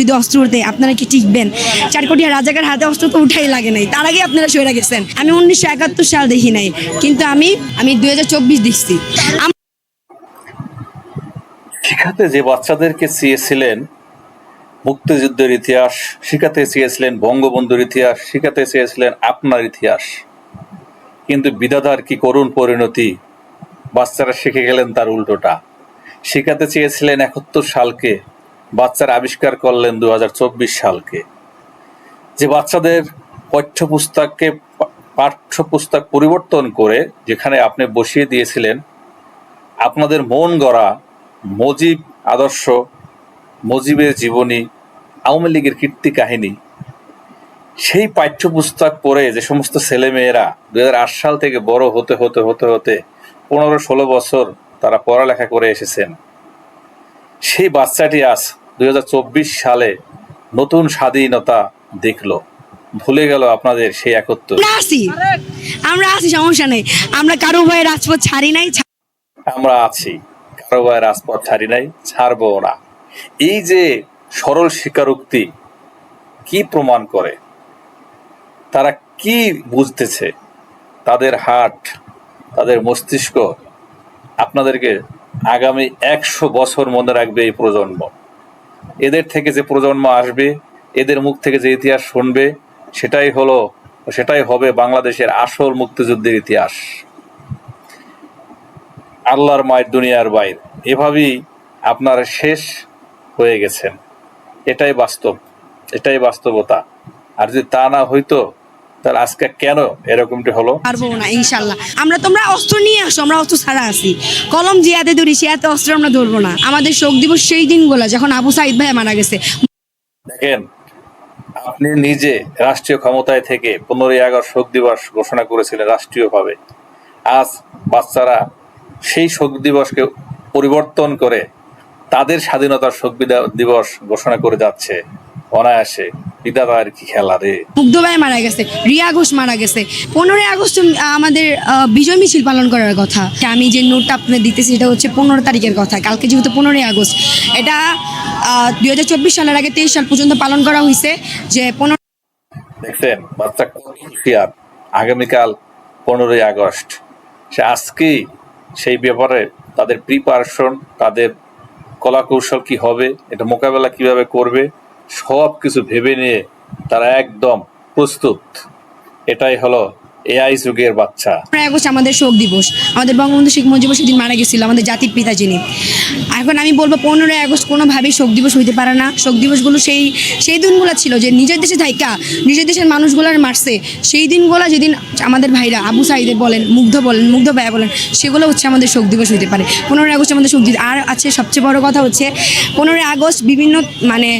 যদি অস্ত্র আপনারা কি টিকবেন? চারকোটিয়া রাজাকার হাতে অস্ত্র তো উঠাই লাগে নাই। তার আগে আপনারা সরে গেছেন। আমি উনিশশো একাত্তর সাল দেখি নাই। কিন্তু আমি আমি দুই হাজার চব্বিশ দেখছি। শিখাতে যে বাচ্চাদেরকে চেয়েছিলেন মুক্তিযুদ্ধের ইতিহাস, শিখাতে চেয়েছিলেন বঙ্গবন্ধুর ইতিহাস, শিখাতে চেয়েছিলেন আপনার ইতিহাস। কিন্তু বিধাতার কি করুণ পরিণতি? বাচ্চারা শিখে গেলেন তার উল্টোটা। শিখাতে চেয়েছিলেন একাত্তর সালকে বাচ্চারা আবিষ্কার করলেন দু হাজার চব্বিশ সালকে। যে বাচ্চাদের পাঠ্যপুস্তককে পাঠ্যপুস্তক পরিবর্তন করে যেখানে আপনি বসিয়ে দিয়েছিলেন, আপনাদের মন গড়া মজিব আদর্শ, মজিবের জীবনী, আওয়ামী লীগের কীর্তি কাহিনী, সেই পাঠ্যপুস্তক পড়ে যে সমস্ত ছেলেমেয়েরা দু হাজার আট সাল থেকে বড় হতে হতে হতে হতে পনেরো ষোলো বছর তারা পড়ালেখা করে এসেছেন, সেই বাচ্চাটি আজ দুই হাজার চব্বিশ সালে নতুন স্বাধীনতা দেখল। ভুলে গেল আপনাদের সেই একত্র আমরা আছি। আমরা আছি সমস্যা নেই। আমরা কারও ভয়ে রাজপথ ছাড়ি নাই আমরা আছি। কারও গায়ে রাজপথ ছাড়ি নাই ছাড়বো না। এই যে সরল স্বীকারোক্তি কি প্রমাণ করে? তারা কি বুঝতেছে? তাদের হাট তাদের মস্তিষ্ক আপনাদেরকে আগামী একশো বছর মনে রাখবে এই প্রজন্ম। এদের থেকে যে প্রজন্ম আসবে, এদের মুখ থেকে যে ইতিহাস শুনবে, সেটাই হলো, সেটাই হবে বাংলাদেশের আসল মুক্তিযুদ্ধের ইতিহাস। আল্লাহর মায়ের দুনিয়ার বাইর। এভাবেই আপনার শেষ হয়ে গেছেন এটাই বাস্তব, এটাই বাস্তবতা। আর যদি তা না হইতো তাহলে আজকে কেন এরকমটি হলো? পারব না ইনশাল্লাহ। আমরা তোমরা অস্ত্র নিয়ে আসো আমরা অস্ত্র ছাড়া আছি। কলম জিয়াতে ধরি সিয়াতে অস্ত্র আমরা ধরবো না। আমাদের শোক দিবস সেই দিনগুলো যখন আবু সাইদ ভাই মারা গেছে। দেখেন আপনি নিজে রাষ্ট্রীয় ক্ষমতায় থেকে পনেরোই আগস্ট শোক দিবস ঘোষণা করেছিলেন রাষ্ট্রীয়ভাবে। আজ বাচ্চারা সেই শোক দিবসকে পরিবর্তন করে তাদের স্বাধীনতার শোক দিবস ঘোষণা করে যাচ্ছে অনায়াসে। বিধাতার কি খেলা রে? মুগ্ধ ভাই মারা গেছে রিয়া ঘোষ মারা গেছে। পনেরোই আগস্ট আমাদের বিজয় মিছিল পালন করার কথা। আমি যে নোটটা আপনাদের দিতেছি এটা হচ্ছে পনেরো তারিখের কথা। কালকে যেহেতু পনেরোই আগস্ট এটা দুই হাজার চব্বিশ সালের আগে তেইশ সাল পর্যন্ত পালন করা হয়েছে যে পনেরো দেখছেন বাচ্চা কত আগামীকাল পনেরোই আগস্ট। সে আজকেই সেই ব্যাপারে তাদের প্রিপারেশন তাদের কলা কৌশল কি হবে এটা মোকাবেলা কীভাবে করবে সব কিছু ভেবে নিয়ে তারা একদম প্রস্তুত। এটাই হলো এআই যুগের বাচ্চা। আগস্ট আমাদের শোক দিবস। আমাদের বঙ্গবন্ধু শেখ মুজিবুর সেদিন মারা গেছিল, আমাদের জাতির পিতা যিনি। এখন আমি বলব, পনেরোই আগস্ট কোনোভাবেই শোক দিবস হইতে পারে না। শোক দিবসগুলো সেই সেই দিনগুলো ছিল যে নিজের দেশে থাইকা, নিজের দেশের মানুষগুলোর মারছে। সেই দিনগুলো যেদিন আমাদের ভাইরা আবু সাইদের বলেন, মুগ্ধ বলেন, মুগ্ধ ভাইয়া বলেন, সেগুলো হচ্ছে আমাদের শোক দিবস হইতে পারে। পনেরোই আগস্ট আমাদের শোক দিবস। আর আছে সবচেয়ে বড় কথা হচ্ছে, পনেরোই আগস্ট বিভিন্ন মানে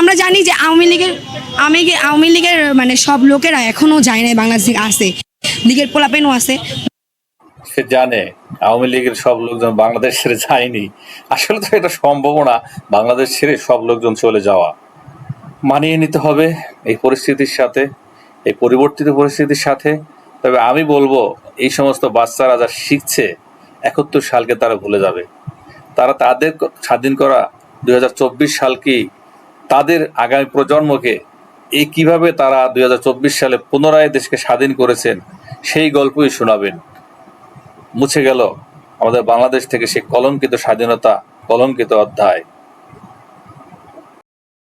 আমরা জানি যে আওয়ামী লীগের লীগের- আওয়ামী লীগের মানে সব লোকেরা এখনও যায় নাই বাংলাদেশ থেকে আসে লীগের পোলাপেনও আছে। সে জানে, আওয়ামী লীগের সব লোকজন বাংলাদেশ ছেড়ে যায়নি। আসলে তো এটা সম্ভব না, বাংলাদেশ ছেড়ে সব লোকজন চলে যাওয়া। মানিয়ে নিতে হবে এই পরিস্থিতির সাথে, এই পরিবর্তিত পরিস্থিতির সাথে। তবে আমি বলব, এই সমস্ত বাচ্চারা যা শিখছে, একাত্তর সালকে তারা ভুলে যাবে। তারা তাদের স্বাধীন করা দু হাজার চব্বিশ সাল কি তাদের আগামী প্রজন্মকে এই কীভাবে তারা দুই হাজার চব্বিশ সালে পুনরায় দেশকে স্বাধীন করেছেন, সেই গল্পই শোনাবেন। মুছে গেল আমাদের বাংলাদেশ থেকে সেই কলঙ্কিত স্বাধীনতা, কলঙ্কিত অধ্যায়।